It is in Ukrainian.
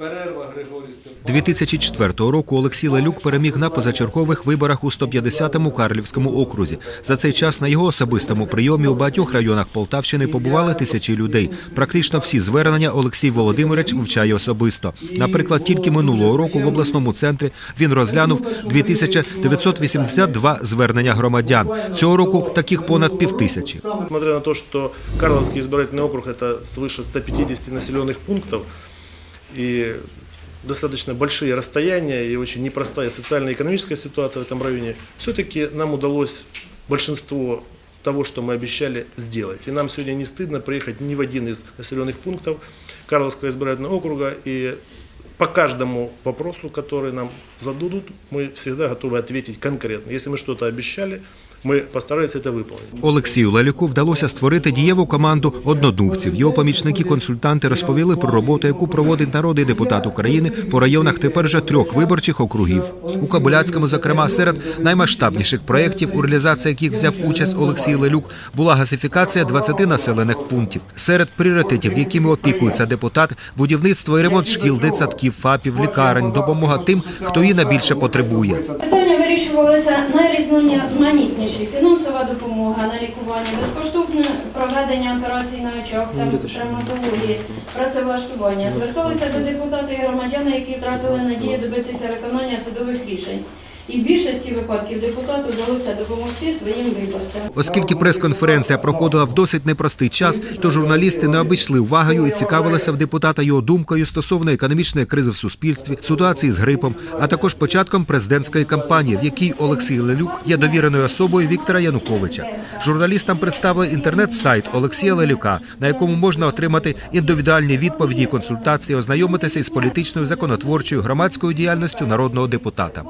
Перерва Григорій Степанович. 2004 року Олексій Лелюк переміг на позачергових виборах у 150-му Карлівському окрузі. За цей час на його особистому прийомі у багатьох районах Полтавщини побували тисячі людей. Практично всі звернення Олексій Володимирович вивчає особисто. Наприклад, тільки минулого року в обласному центрі він розглянув 2982 звернення громадян. Цього року таких понад півтисячі. Несмотря на то, что Карловский избирательный округ это свыше 150 населенных пунктов И достаточно большие расстояния и очень непростая социально-экономическая ситуация в этом районе, все-таки нам удалось большинство того, что мы обещали, сделать. И нам сегодня не стыдно приехать ни в один из населенных пунктов Карловского избирательного округа и по каждому вопросу, который нам зададут, мы всегда готовы ответить конкретно. Если мы что-то обещали, мы постарались это выполнить. Олексію Лелюку вдалося створити дієву команду однодумців. Його помічники-консультанти розповіли про роботу, яку проводить народний депутат України по районах тепер вже трьох виборчих округів. У Кобиляцькому, зокрема, серед наймасштабніших проєктів, у реалізації яких взяв участь Олексій Лелюк, була газифікація 20 населених пунктів. Серед пріоритетів, якими опікується депутат, будівництво і ремонт шкіл, дитсадків, ФАПів, лікарень, допомога тим, хто її найбільше потребує. Питання вирішувалися найрізноманітніші. Фінансова допомога на лікування, безкоштовне проведення операцій на очах та травматології, працевлаштування. Зверталися до депутатів і громадян, які втратили надію добитися виконання судових рішень. І в більшості випадків депутату вдалося допомогти своїм виборцям. Оскільки прес-конференція проходила в досить непростий час, то журналісти не обійшли увагою і цікавилися в депутата його думкою стосовно економічної кризи в суспільстві, ситуації з грипом, а також початком президентської кампанії, в якій Олексій Лелюк є довіреною особою Віктора Януковича. Журналістам представили інтернет-сайт Олексія Лелюка, на якому можна отримати індивідуальні відповіді і консультації, ознайомитися із політичною, законотворчою, громадською діяльністю народного депутата.